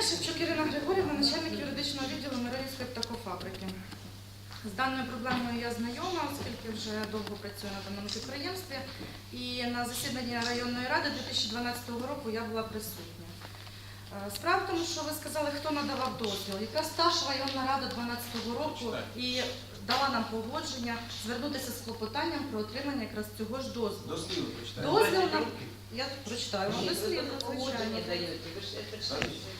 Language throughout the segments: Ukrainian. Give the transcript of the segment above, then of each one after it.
дня, Шевчук Ірина Григорівна, начальник юридичного відділу Миронівської птахофабрики. З даною проблемою я знайома, оскільки вже довго працюю на даному підприємстві. І на засіданні районної ради 2012 року я була присутня. Е, Справа в тому, що ви сказали, хто надавав дозвіл. Якраз та ж районна рада 2012 року і дала нам погодження звернутися з клопотанням про отримання якраз цього ж дозволу. Дослівно прочитайте. Дозвіл нам я прочитаю погодження звичайно. даєте, ви ж це ж не нужно.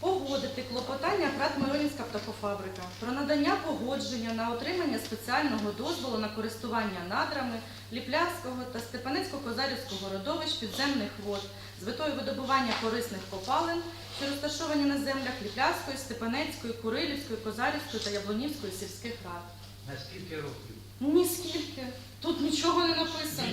Погодити клопотання ПРАТ Миронівська птахофабрика про надання погодження на отримання спеціального дозволу на користування надрами Ліплявського та Степанецько-Козарівського родовищ підземних вод з метою видобування корисних копалин, що розташовані на землях Ліплявської, Степанецької, Курилівської, Козарівської та Яблонівської сільських рад. На скільки років? Ні скільки. Тут нічого не написано.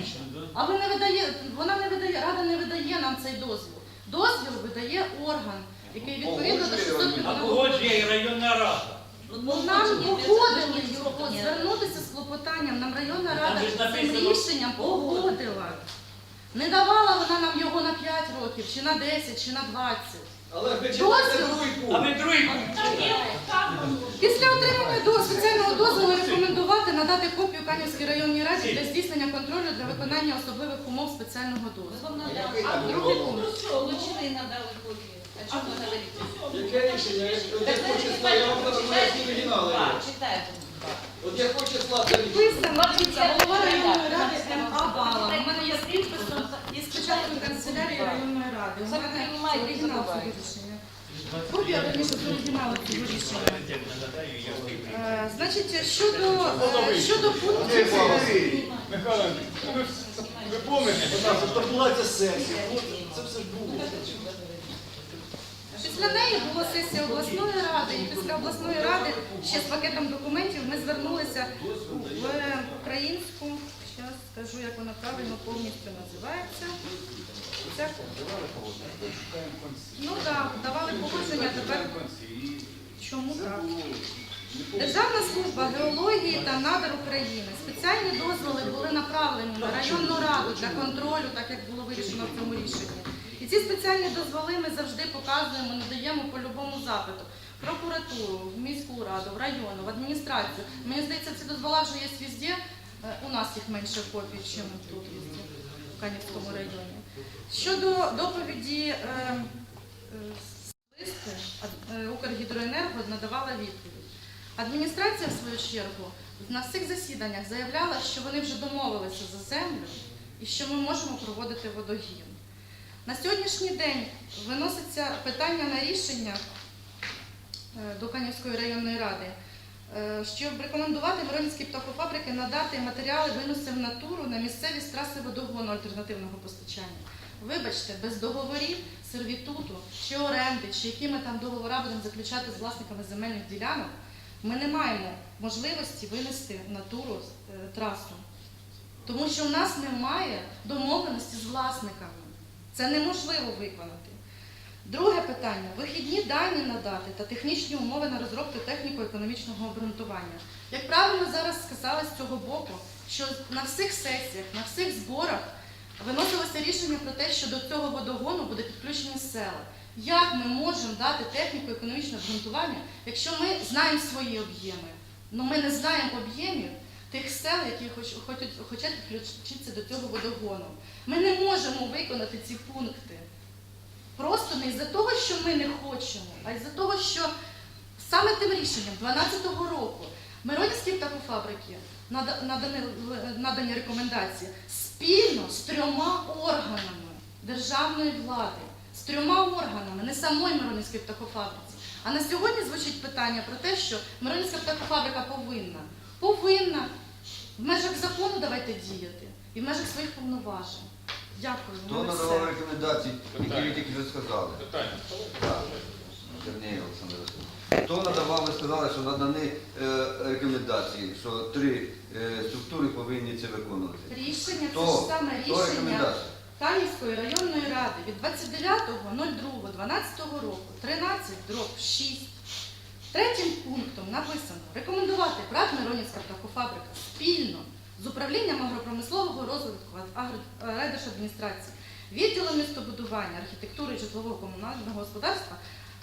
А ви не видає, вона не видає, рада не видає нам цей дозвіл. Дозвіл видає орган, який відповідно до Погоджує районна 600 А погоджує і районна рада. Ну, Нам погодження погодили його звернутися з клопотанням. Нам районна рада ж цим написано- рішенням погодила. Не давала вона нам його на 5 років, чи на 10, чи на 20. Але ви читайте другий А пункт. ми другий пункт. Після отримання до спеціального дозволу рекомендувати надати копію Канівській районній раді для здійснення контролю для виконання особливих умов спеціального дозволу. А який там другий пункт, що получили надали копію. Чому ви говорите? Яке рішення? От якого ви числа я вам зараз читайте всі оригінали. Читайте. От якого числа це рішення? Вписано, голова районної ради М.А. Бала. У мене є з підписом і з печаткою канцелярії районної ради. У мене приймаєте, оригінал цього забуваєте. рішення. Копія, верніше, з оригіналу цього рішення. Е, Значить, щодо, е, щодо пунктів... Михайло, ви, ви пам'ятаєте, Будь ласка, то була ця сесія. От Це все ж було. Після неї була сесія обласної ради, і після обласної ради ще з пакетом документів ми звернулися в українську, зараз скажу, як вона правильно повністю називається. Це, ну так, давали погодження, тепер чому так? Державна служба геології та надр України. Спеціальні дозволи були направлені на районну раду для контролю, так як було вирішено в цьому рішенні. Ці спеціальні дозволи ми завжди показуємо, надаємо по любому запиту. Прокуратуру, в міську раду, в районну, в адміністрацію. Мені здається, ці дозвола вже є везде. Е, У нас їх менше копій, ніж тут в Канівському районі. Щодо доповіді е, е, листу, Укргідроенерго надавала відповідь. Адміністрація, в свою чергу, на всіх засіданнях заявляла, що вони вже домовилися за землю і що ми можемо проводити водогін. На сьогоднішній день виноситься питання на рішення е, до Канівської районної ради, е, щоб рекомендувати Воронівській птахофабрики надати матеріали виносів натуру на місцевість траси водогону альтернативного постачання. Вибачте, без договорів, сервітуту чи оренди, чи які ми там договори будемо заключати з власниками земельних ділянок, ми не маємо можливості винести натуру е, трасу. Тому що у нас немає домовленості з власниками. Це неможливо виконати. Друге питання вихідні дані надати та технічні умови на розробку техніко-економічного обґрунтування. Як правильно зараз сказали з цього боку, що на всіх сесіях, на всіх зборах виносилося рішення про те, що до цього водогону буде підключені села. Як ми можемо дати техніко-економічне обґрунтування, якщо ми знаємо свої об'єми, але ми не знаємо об'ємів тих сел, які хоч- хочуть, хочуть підключитися до цього водогону. Ми не можемо виконати ці пункти. Просто не із-за того, що ми не хочемо, а із-за того, що саме тим рішенням 12-го року Миронівській птахофабрики надані, надані рекомендації спільно з трьома органами державної влади, з трьома органами, не самої Миронівської птахофабриці. А на сьогодні звучить питання про те, що Миронівська птахофабрика повинна, повинна в межах закону давайте діяти і в межах своїх повноважень. Дякую. Хто мене надавав все. рекомендації, які ви тільки вже сказали? Питання. Так. Олександр Васильович. Хто надавав, ви сказали, що надані е, рекомендації, що три е, структури повинні це виконувати. Рішення це Хто? ж саме Хто рішення рекомендації? Районної ради від 29.02.12 року 13 дроб 6. Третім пунктом написано рекомендувати ПРАТ Миронівська птахофабрика спільно з управлінням агропромислового розвитку агро- відділом містобудування, архітектури житлового комунального господарства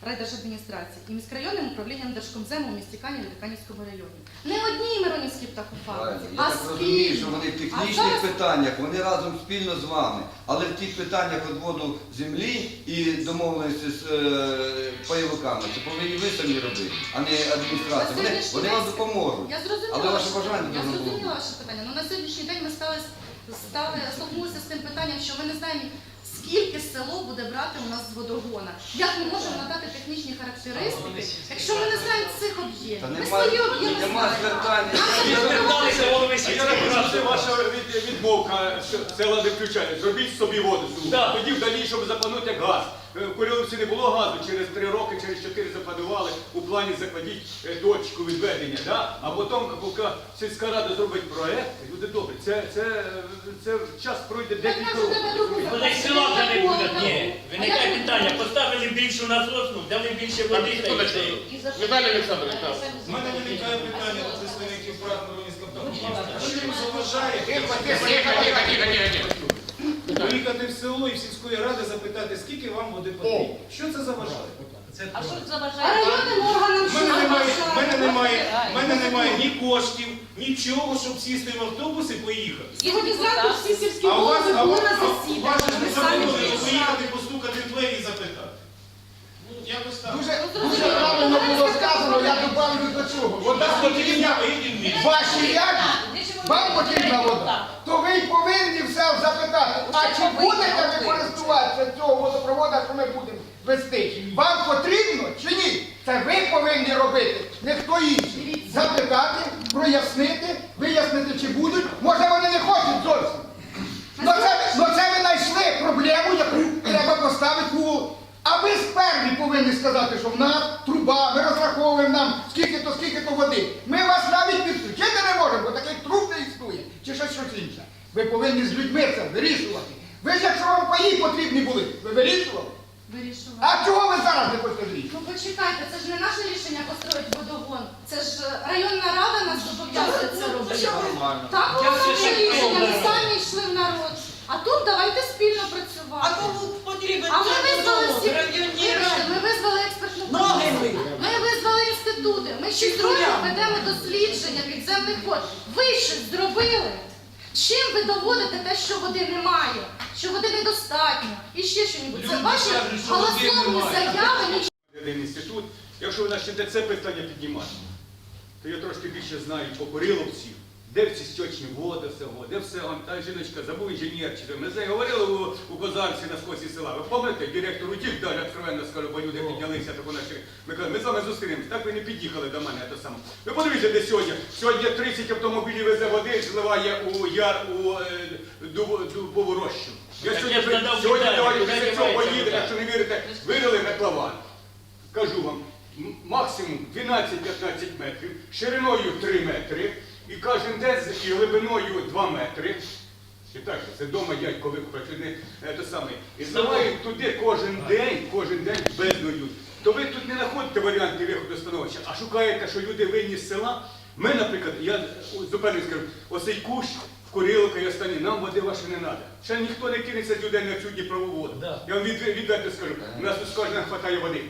райдержадміністрації і міськрайонним управлінням Держкомзему у місті Каніві та Канівському районі. Не одній Миронівській птахофабриці. Я а так розумію, що спільно. вони в технічних зараз- питаннях, вони разом спільно з вами. Але в тих питаннях відводу землі і домовленості з е, пайовиками, це повинні ви самі робити, а не адміністрація. На Вони, сьогоднішній вони день- вам допоможуть. Я зрозуміла, Але ваше бажання я зрозуміла ваше питання. Ну на сьогоднішній день ми стали, стали столкнулися з тим питанням, що ми не знаємо, скільки село буде брати у нас з водогона. Як ми можемо надати технічні характеристики, якщо ми не знаємо цих об'єктів? Ми свої об'єкти нема знаємо. звертання. Це ваша від- відмовка що села не включає. Зробіть собі воду. Да. Тоді вдалі, щоб запанути газ. Е, В Курилівці не було газу, через три роки, через чотири запланували у плані закладіть е, точку відведення. Да? А потім, поки сільська рада зробить проект, люди добрі, це, це, це час пройде декілька років. й села вже не будуть. Ні. Виникає питання, поставили більшу насосну, дали більше води та й. Віталій Олександрович, так. У мене виникає питання до представників ПРАТ Миронівського птахофабрика. Що їм заважає тихо, тихо, тихо, тихо, тихо, тихо. Поїхати в село і в сільської ради запитати, скільки вам води потрібно? Що це заважає? А що А заважає? районним органам У що мене немає, в мене немає, в мене немає ні коштів, нічого, щоб сісти в автобус і поїхати. Сьогодні зранку всі сільські А у вас, голови а у були вас, на а у вас же ж не Вони самі заборонено вирішали. поїхати, постукати в двері і запитати. Ну, якось так. Дуже, дуже правильно було сказано, я добавлю до цього. Вода потрібна, ваші ряді, вам потрібна вода, то ви й повинні все запитати, а чи будете ви користуватися цього водопроводу, що ми будемо вести? Вам потрібно чи ні? Це ви повинні робити, не хто інший. Запитати, прояснити, вияснити, чи будуть. Може вони не хочуть зовсім. Ну це, ну це ви знайшли проблему, яку треба поставити у. А ви спермі повинні сказати, що в нас труба, ми розраховуємо нам скільки-то, скільки-то води. Ми вас навіть відключити не можемо, бо таких труб не існує, чи щось щось інше. Ви повинні з людьми це вирішувати. Ви ж якщо вам паї потрібні були, ви вирішували? Вирішували. А чого ви зараз не хочете вирішувати? Ну почекайте, це ж не наше рішення построїти водогон. Це ж е, районна рада нас зобов'язує це робити. Там було наше рішення, ми самі йшли в народ. А тут давайте спільно працювати. А кому потрібен А ми визвали всі, вибачте, ми визвали експертну Ноги комісію. Ми визвали інститути. Ми шість років Підряд. ведемо дослідження підземних вод. Ви щось зробили. Чим ви доводите те, що води немає, що води недостатньо і ще щось? Це Люди ваші кажуть, що води голословні немає. заяви. нічого Один інститут. Якщо ви почнете це питання піднімати, то я трошки більше знаю по Куриловці, де всі стічні води, всього, де все, он, та жіночка, забув інженер, чи ми нею говорили у, у Козарці на скосі села. Ви пам'ятаєте, директор утік, далі откровенно скажу, бо люди піднялися, так вона ще. Ми казали, ми з вами зустрінемось. Так ви не під'їхали до мене, то саме. Ви подивіться, де сьогодні. Сьогодні 30 автомобілів везе води, зливає у яр у е, дуб- дубову рощу. Я Так сьогодні, я ж сьогодні питання, давайте куди після цього дівається поїдете, вода? якщо не вірите, вирили котлован. Кажу вам, м- максимум 12-15 метрів, шириною 3 метри, і кожен день з глибиною 2 метри. І так, це вдома дядько викупить, не е, те саме. І зливають туди кожен день, кожен день бездною. То ви тут не знаходите варіанти виходу становища, а шукаєте, що люди винні з села. Ми, наприклад, я зупинюсь скажу, оцей кущ, в Курилка і останні, нам води вашої не треба. Ще ніхто не кинеться з людей на цю Дніпрову воду. Я вам від, відверто скажу, у нас тут з кожного хватає води.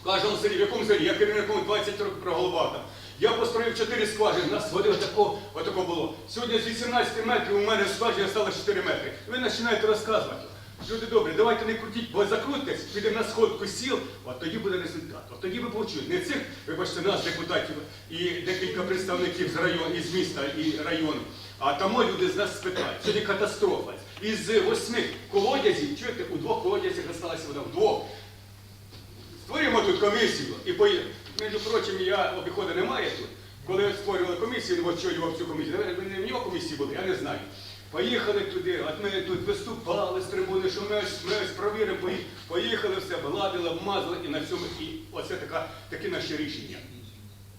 В кожному селі, в якому селі, я керівником 20 років проголовав там. Я построїв 4 скважини, нас води отако, отако було. Сьогодні з 18 метрів у мене скважина стало 4 метри. Ви починаєте розказувати. Люди добрі, давайте не крутіть, бо закрутитесь, підемо на сходку сіл, от тоді буде результат. От тоді ви почуєте. Не цих, вибачте, нас, депутатів і декілька представників з району, із міста і району. А тому люди з нас спитають. Сьогодні катастрофа. Із восьми колодязів, чуєте, у двох колодязях залишилася вода. Вдвох. Створюємо тут комісію і поїдемо. Між прочим, я обіходу немає тут. Коли створювали комісію, не очолював цю комісію. Ви не в нього комісії були, я не знаю. Поїхали туди, от ми тут виступали з трибуни, що ми ось, провіримо, поїхали все, обладили, обмазали і на цьому, і оце така, таке наше рішення.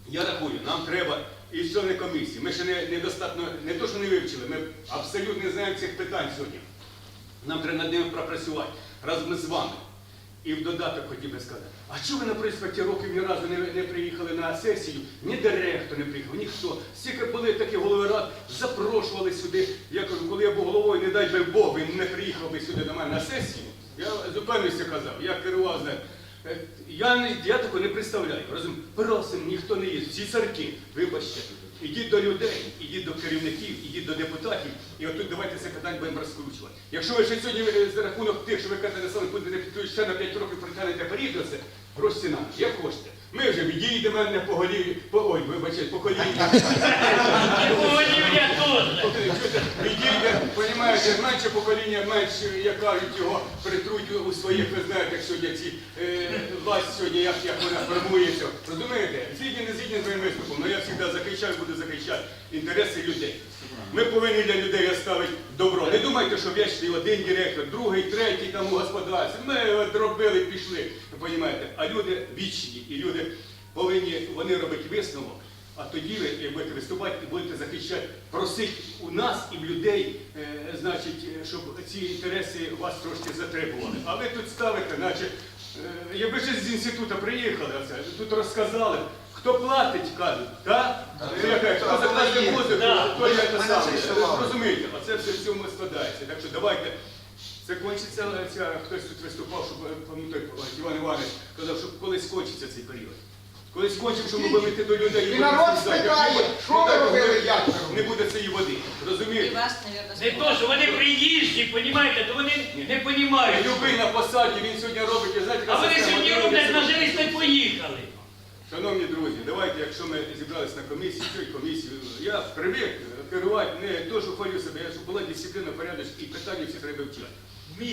Я рахую, нам треба і члени комісії. Ми ще не, недостатньо, не то, що не вивчили, ми абсолютно не знаємо цих питань сьогодні. Нам треба над ними пропрацювати разом з вами. І в додаток хотів би сказати, а чому ви на проспекті років ні разу не, не приїхали на сесію? Ні директор не приїхав, ніхто. Стільки були такі голови рад, запрошували сюди. Я кажу, коли я був головою, не дай би Бог, він не приїхав би сюди до мене на сесію. Я з упевненістю казав, я керував з. Е, Я, не, я такого не представляю. Розумію, просим, ніхто не їсть. Всі царки, вибачте, ідіть до людей, ідіть до керівників, ідіть до депутатів, і отут давайте це питання будемо розкручувати. Якщо ви ще сьогодні е, за рахунок тих, що ви кажете, населення підтримують, ще на 5 років притягнете період це, гроші нам, як хочете. Ми вже відійдемо не по голіві, по ой, вибачте, по коліні. І поводів. Відійде, розумієте, менше покоління, менше, як кажуть, його притруть у своїх, ви знаєте, сьогодні ці е, власть сьогодні, як вона формується. Розумієте? З моїм виступом, але я завжди захищаю, буду захищати інтереси людей. Ми повинні для людей оставити добро. Не думайте, що вічний один директор, другий, третій там у господарстві. Ми от пішли. Ви розумієте? А люди вічні, і люди повинні вони робити висновок. А тоді ви як будете виступати і будете захищати, просити у нас і в людей, е, значить, е, щоб ці інтереси вас трошки затребували. А ви тут ставите, наче, е, якби ж з інституту приїхали, оце, тут розказали, хто платить, кажуть, так? Хто закладає музику, то я саме. це шокувало. Розумієте, оце все в цьому складається. Так що давайте. Це кончиться, хтось тут виступав, щоб пам'ятаю, Іван Іванович казав, що колись кончиться цей період. Колись кончимо, що ми будемо йти до людей. І народ спитає, що ви робили, не- як Не буде цієї води. Розумієте? Не то, що вони приїжджі, понімаєте, то вони не понімають. Любий на посаді, він сьогодні робить, знаєте, А вони сьогодні роблять, це- нажились й поїхали. Шановні друзі, давайте, якщо ми зібралися на комісії, цієї комісії, я привик керувати не то, що хвалю себе, я щоб була дисципліна, порядок і питання всі треба вчати.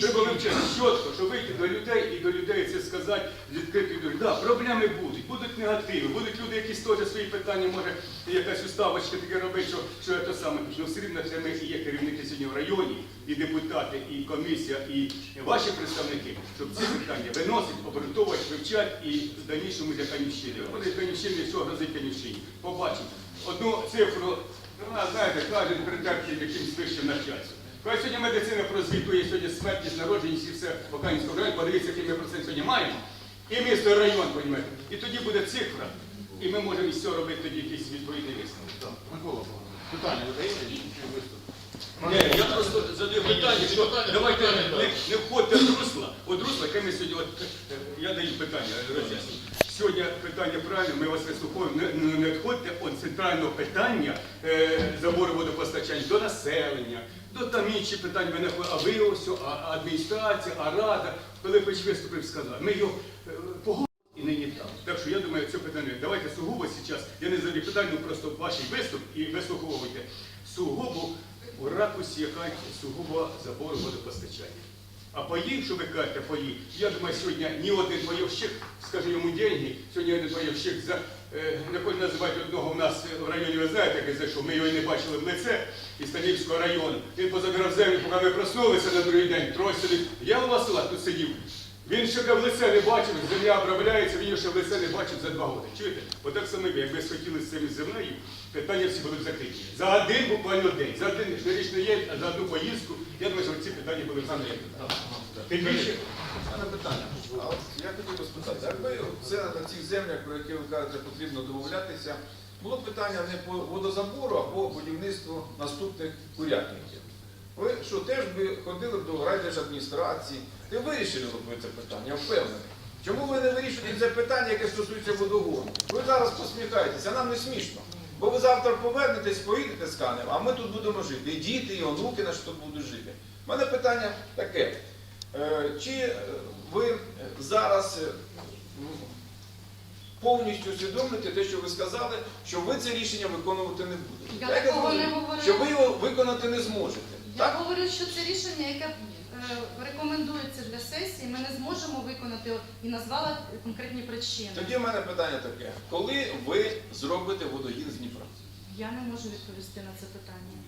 Треба вивчати чітко, щоб вийти до людей і до людей це сказати з відкритою дорогою. Да, проблеми будуть, будуть негативи, будуть люди, які теж свої питання, може якась уставочка таке робити, що, що це саме. Ну все рівно це ми і є керівники сьогодні в районі, і депутати, і комісія, і ваші представники, щоб ці питання виносити, обґрунтовувати, вивчати і в дальнішому для канівщини. Вони канівщини, що грозить канівщині. Побачимо. Одну цифру, ну, вона, знаєте, кажуть, притертим якимсь вищим начальством. Коли сьогодні медицина прозвітує сьогодні смертність, народженість і все по Канівському районі, подивіться, який ми процент сьогодні маємо. І місто, і район, розумієте. І тоді буде цифра, і ми можемо із цього робити тоді якийсь відповідний висновок. Микола, питання ви даєте? Чи виступ? Ні, я просто задаю питання, що давайте не, не входьте в русло. От русло, яке ми сьогодні, от, я даю питання, роз'ясню. Сьогодні питання правильно, ми вас вислуховуємо, не, не, входьте від центрального питання е, забору водопостачання до населення, до там інші питання, ви не а ви ось, а адміністрація, а рада. Пилипович виступив, сказав, ми його е, погодили і нині там. Так що я думаю, це питання, давайте сугубо зараз, я не задаю питання, просто ваш виступ і вислуховуйте. Сугубо у ракусі, яка сугубо забору водопостачання. А поїв, що ви кажете, поїв. я думаю, сьогодні ні один пайовщик, скажи йому деньги, сьогодні один пайовщик за е, не хочу називати одного в нас в районі, ви знаєте, який зайшов, ми його і не бачили в лице із Станівського району. Він позабирав землю, поки ми проснулися на другий день, троє сидить. Я у вас села тут сидів. Він ще в лице не бачив, земля обробляється, він його ще в лице не бачив за два роки. Чуєте? Отак саме ви, якби схотіли з цими землею, питання всі були б закриті. За один буквально день, за один річ не є, а за одну поїздку, я думаю, що ці питання були б закриті. Тим більше, У питання. А от я хотів би спитати, якби це на цих землях, про які ви кажете, потрібно домовлятися, було б питання не по водозабору, а по будівництву наступних курятників. Ви що теж би ходили б до райдержадміністрації і вирішили б ви це питання, я впевнений. Чому ви не вирішуєте це питання, яке стосується водогону? Ви зараз посміхаєтеся, нам не смішно. Бо ви завтра повернетесь, поїдете з Канем, а ми тут будемо жити. І діти, і онуки наші тут будуть жити. У мене питання таке. Е, Чи е, ви зараз е, повністю усвідомлюєте те, що ви сказали, що ви це рішення виконувати не будете? Я Так, такого не говорила. Що ви його виконати не зможете. Я Так? говорю, що це рішення, яке е, рекомендується для сесії, ми не зможемо виконати і назвала конкретні причини. Тоді в мене питання таке. Коли ви зробите водогін з Дніпра? Я не можу відповісти на це питання.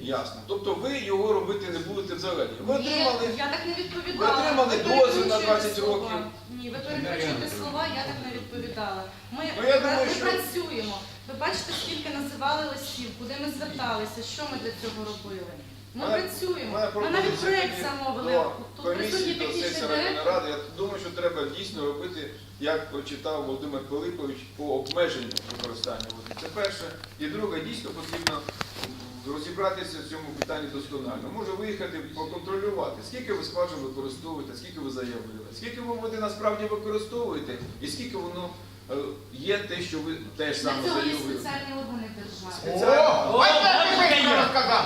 Ясно. Тобто ви його робити не будете взагалі. Ви Ні, отримали я так не відповідала. ви отримали Ви дозвіл на перекручуєте 20 слова. років. Ні, ви перекручуєте слова, я так не відповідала. Ми, Ну, я думаю, ми що- працюємо. Ви бачите, скільки називали листів, куди ми зверталися, що ми для цього робили. Ми Мене- працюємо. мене Ми навіть пропозиція проєкт тоді замовили. до Тут комісії, присутній до технічний сесії районної директор. ради. Я думаю, що треба дійсно робити, як прочитав Володимир Пилипович, по обмеженню використання води. Це перше. І друге, дійсно потрібно розібратися в цьому питанні досконально. Може виїхати, поконтролювати, скільки ви скважин використовуєте, скільки ви заявили, скільки ви води насправді використовуєте, і скільки воно є те, що ви теж Для саме цього є заявили. спеціальні органи держави. О.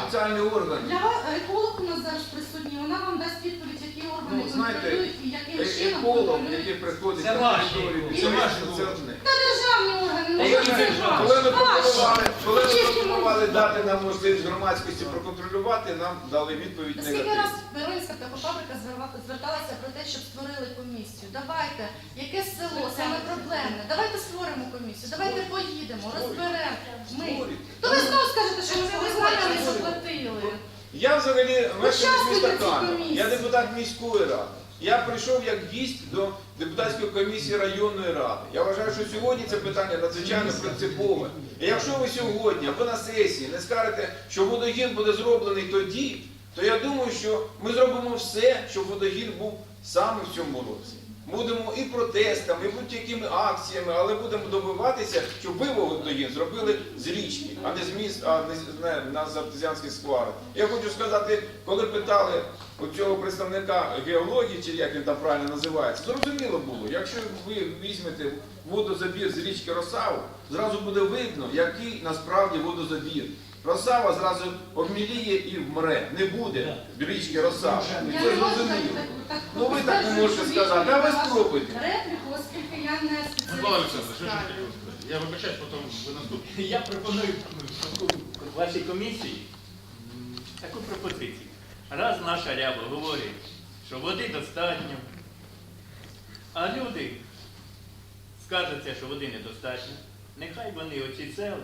Спеціальні органи. Для вас еколог у нас зараз присутній, вона вам дасть відповідь, які органи Ну, знаєте, контролюють і яким Е- чином Еколог, контролюють. який приходить Це на ваші. територію, Це це ваші це одне. Та державні органи, ну Які що це державні? Коли ми ваш? пропонували, коли ми пропонували дати нам можливість громадськості проконтролювати, нам дали відповідь Скільки негативну. раз Беринська зверва- зверталася про те, щоб створили комісію. Давайте, яке село, саме проблемне. Давайте створимо комісію, давайте поїдемо, розберемо. Ми. То ви знову скажете, що ми визнання не заплатили. Я взагалі мешканець міста комісії. я депутат міської ради. Я прийшов як гість до депутатської комісії районної ради. Я вважаю, що сьогодні це питання надзвичайно принципове. І якщо ви сьогодні або на сесії не скажете, що водогін буде зроблений тоді, то я думаю, що ми зробимо все, щоб водогін був саме в цьому році. Будемо і протестами, і будь-якими акціями, але будемо добиватися, щоб ви водогін зробили з річки, а не з міст, а не з не, на з артезіанських. Я хочу сказати, коли питали у цього представника геології, чи як він там правильно називається, зрозуміло було, якщо ви візьмете водозабір з річки Росаву, зразу буде видно, який насправді водозабір. Росава зразу обміліє і вмре. Не буде річки Росава. Я Це не можу зрозуміло. так, так Ну, ви так не можете сказати, а ви спробуйте. Репліку, оскільки я не Микола Олександрович, що ж таке? Я вибачаюсь, потім ви наступні. Я пропоную вашій комісії м, таку пропозицію. Раз наша ряба говорить, що води достатньо, а люди скаржаться, що води недостатньо, нехай вони оці села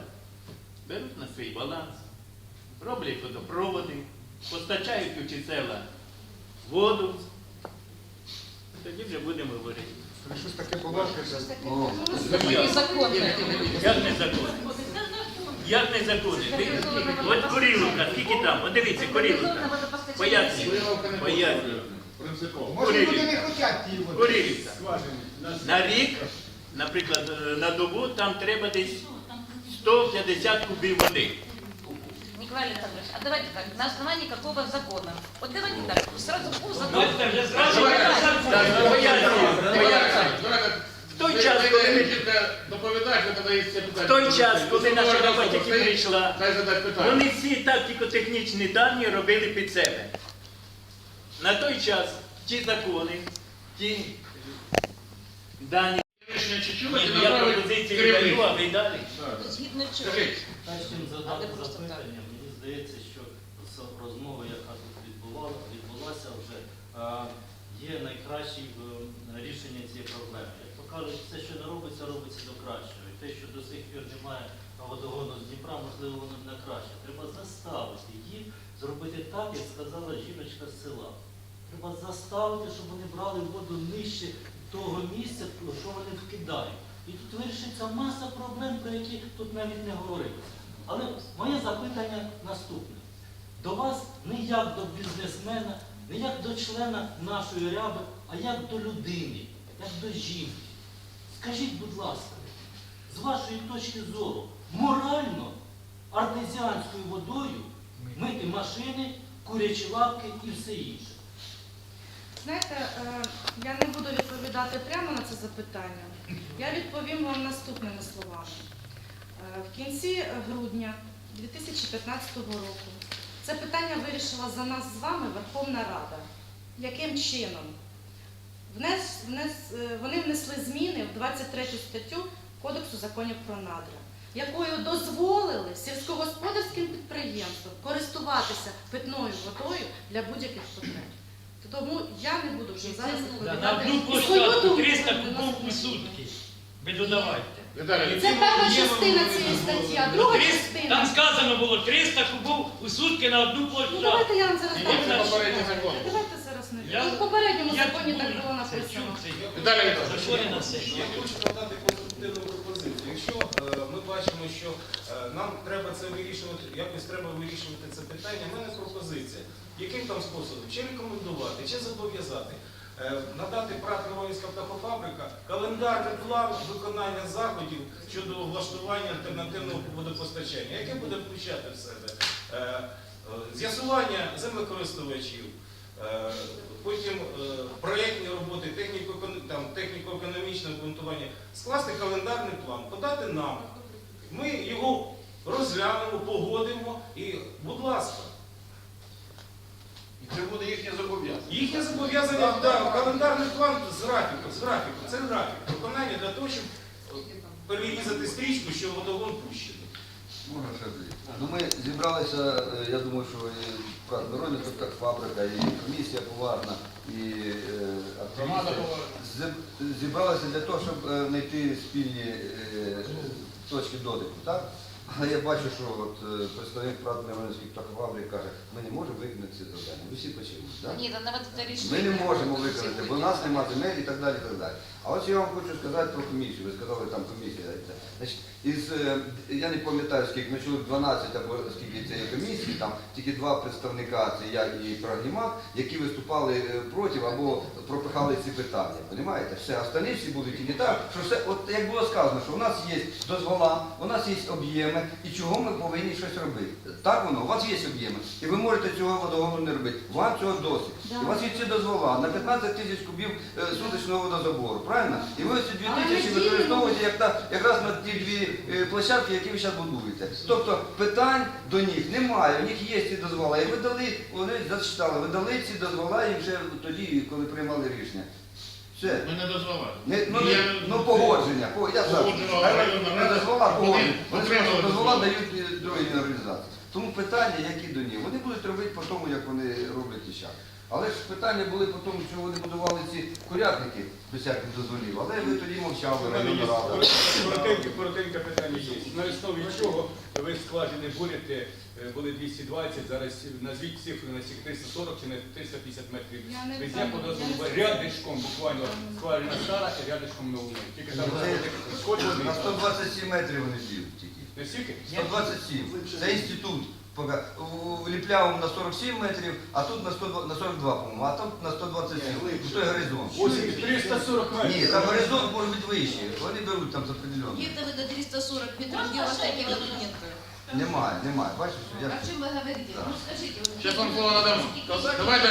беруть на свій баланс, роблять водопроводи, постачають у ці села воду. Тоді вже будемо говорити. Щось таке було. О. Незаконне. Як? Як? Ви- От Курилівка, скільки там? От дивіться, Курилівка. Пояснюю. Пояснюю. Може люди не хочуть На рік, наприклад, на добу там треба десь 150 кубів води. Николай Александрович, а давайте так, на основании какого закона? Вот давайте так, сразу по закону. В той час, коли. В той час, коли наша група тільки прийшла. Вони всі тактико-технічні дані робили під себе. На той час ті закони, ті дані, чи я пропозиції даю, а ви далі. Згідно чого? Скажіть, Але просто так. запитання, мені здається, що з- розмова, яка тут відбувала, відбулася вже, є найкращим е, рішення цієї проблеми. Як то кажуть, все, що не робиться, робиться до кращого. І те, що до сих пір немає водогону з Дніпра, можливо, воно не краще. Треба заставити їх зробити так, як сказала жіночка з села. Треба заставити, щоб вони брали воду нижче того місця, що вони вкидають. І тут вирішиться маса проблем, про які тут навіть не говорилося. Але моє запитання наступне. До вас не як до бізнесмена, не як до члена нашої ряби, а як до людини, як до жінки. Скажіть, будь ласка, з вашої точки зору, морально артезіанською водою мити машини, курячі лапки і все інше. Знаєте, е, я не буду відповідати прямо на це запитання. Я відповім вам наступними словами. Е, В кінці грудня 2015 року це питання вирішила за нас з вами Верховна Рада. Яким чином? Внес, внес, е, вони внесли зміни в 23 статтю Кодексу законів про надра, якою дозволили сільськогосподарським підприємствам користуватися питною водою для будь-яких потреб. Тому я не буду вже зараз відповідати. На одну і свою площадку думку 300 буду кубов у виносити. сутки. Ви додавайте. Віталій, Це перша частина цієї статті, а друга 300 частина. Там сказано було 300 кубов у сутки на одну Ну площадку. давайте я вам зараз Ні, дам. попередній закон. Давайте зараз не Я- в попередньому Я законі так було це, написано. це. Віталій Віталійович. Закони на все. Я хочу надати конструктивну пропозицію. Якщо е, ми бачимо, що е, нам треба це вирішувати, якось треба вирішувати це питання, в мене пропозиція. Яким там способом, чи рекомендувати, чи зобов'язати. Е, Надати ПРАТ Новоївська птахофабрика календарний план виконання заходів щодо влаштування альтернативного водопостачання, яке буде включати в себе е, з'ясування землекористувачів, е, потім проєктні роботи, техніко-економічне обґрунтування, скласти календарний план, подати нам. Ми його розглянемо, погодимо і, будь ласка, це буде їхнє зобов'язання. їхнє зобов'язання да, календарний план з графіку, з графіку. Це графік виконання для того, щоб перерізати стрічку, що водогон пущений. Можна ще влізти. Ну, ми зібралися, е, я думаю, що і правда, Миронів тут як фабрика, і комісія поважна, і е, активісти. Зіб- Зібралися для того, щоб е, знайти спільні е, точки дотику, так? Але я бачу, що от е, представник правда Миронівських птахофабрик каже, ми не можемо виконати ці завдання. Ви всі почули, так? Она вот это решила. Ми не можемо виконати, бо у нас немає земель і так далі. і так далі. А ось я вам хочу сказати про комісію. Ви сказали, там комісія. Значить, із, е, я не пам'ятаю, скільки, ну, чоловік 12 або скільки цієї комісії, там тільки два представника, це я і Прогнімак, які виступали е, проти або пропихали ці питання. Понімаєте? Все, останні всі були тільки так, що все, от як було сказано, що у нас є дозвола, у нас є об'єми, і чого ми повинні щось робити. Так воно, у вас є об'єми, і ви можете цього водогону не робити. Вам цього досить. І у вас є ці дозвола на 15 тисяч кубів е, суточного водозабору, правильно? І ви ці 2 тисячі використовуєте як та, якраз на ті дві е, площадки, які ви зараз будуєте. Тобто питань до них немає, у них є ці дозвола. І ви дали, вони зачитали, ви дали ці дозвола їм вже тоді, коли приймали рішення. Все. Ми не дозволяємо. Не, ну, Є- не, ну погодження. По- Я знаю. Погоджувала районна Не рада. дозвола, Вони погодження. Вони отримали дозвола дають е, другі організації. Тому питання, які до них, вони будуть робити по тому, як вони роблять і зараз. Але ж питання були по тому, що вони будували ці курятники без всяких дозволів. Але ви тоді мовчали, районна рада. коротеньке, коротеньке питання є. На основі чого ви складені буряти е, були 220, зараз назвіть цифру на цих 340 чи на 350 метрів. Я не Везня знаю, по я дозволу не рядишком, буквально складена стара і рядишком новина. Тільки там води. На 127 метрів вони б'ють тільки. Не стільки? 127. Це інститут. У Ліплявому на 47 метрів, а тут на, 102, на 42, по-моєму, а там на 127. Ну, той горизонт. Ось 340 Ні, метрів. там горизонт може бути вищий. Вони беруть там з определенного. Где-то вы до 340 метров, вас такие документы? Немає, немає. Бачиш, що я... О чем вы говорите? Ну скажите. вот Зараз вам слово надамо. Давайте,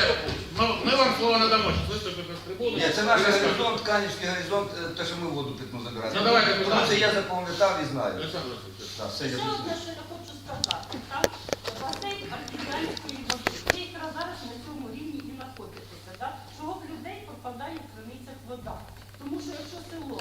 ми- ми вам слово надамо. Зараз виступите з трибуни. Ні, це наш горизонт, Канівський горизонт, е, те, що ми воду питну забираємо. Ну, давайте, Тому питання. це я запам'ятав і знаю. Олександр Васильович. Так, все, я Ще одне, що я хочу сказати, так? Басейн артезіанської води. Ви якраз зараз на цьому рівні і знаходитеся, так? Чого в людей попадає в криницях вода? Тому що якщо село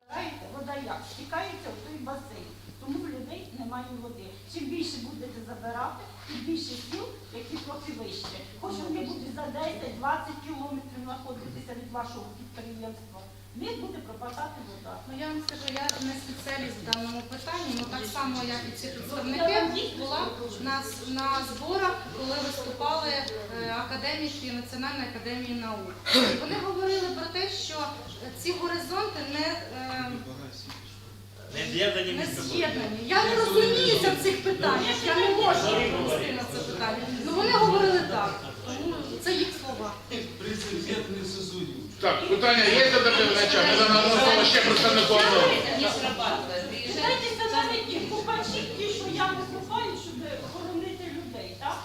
збираєте, вода як? Стікається в той басейн. Тому в людей немає води. Чим більше будете забирати, тим більше сіл, які трохи вище. Хоч вони будуть за 10-20 кілометрів знаходитися від вашого підприємства. В них буде пропадати вода. Ну я вам скажу, я не спеціаліст в даному питанні, ну так само, як і ці представники, була на, на зборах, коли виступали е, академіки Національної академії наук. Вони говорили про те, що ці горизонти не, е, Не не між собою. з'єднані. Я не розуміюся в цих питаннях, я не можу відповісти на це питання. Ну вони говорили так, тому це їх слова. Прецедент не засудів. Так, питання є до доповідача? Ми надамо слово ще представнику ОМОН. Не срабатывает. Приезжайте, Знаєте, навіть купачі, ті, що я виступаю, щоб хоронити людей, так?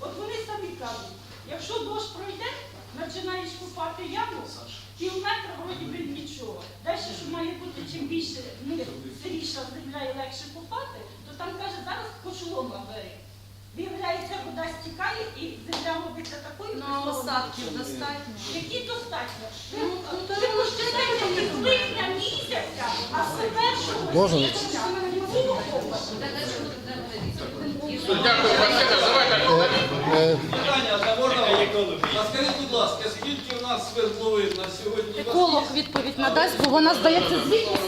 От вони самі кажуть, якщо дощ пройде, починаєш купати яму, пів метра вроді би нічого. Далі, що має бути чим більше ну, сиріша земля і легше купати, то там каже, зараз пошлома бери. Виявляється, вода стікає і земля робиться такою. Ну а достатньо. Які достатньо? То Ви можете від липня місяця, а з першого? Все, Дякую, Василя. Давайте. Питання, одне можна? А скажіть, будь ласка, скільки у нас свердловин на сьогодні? Еколог відповідь надасть, бо вона здається звідти.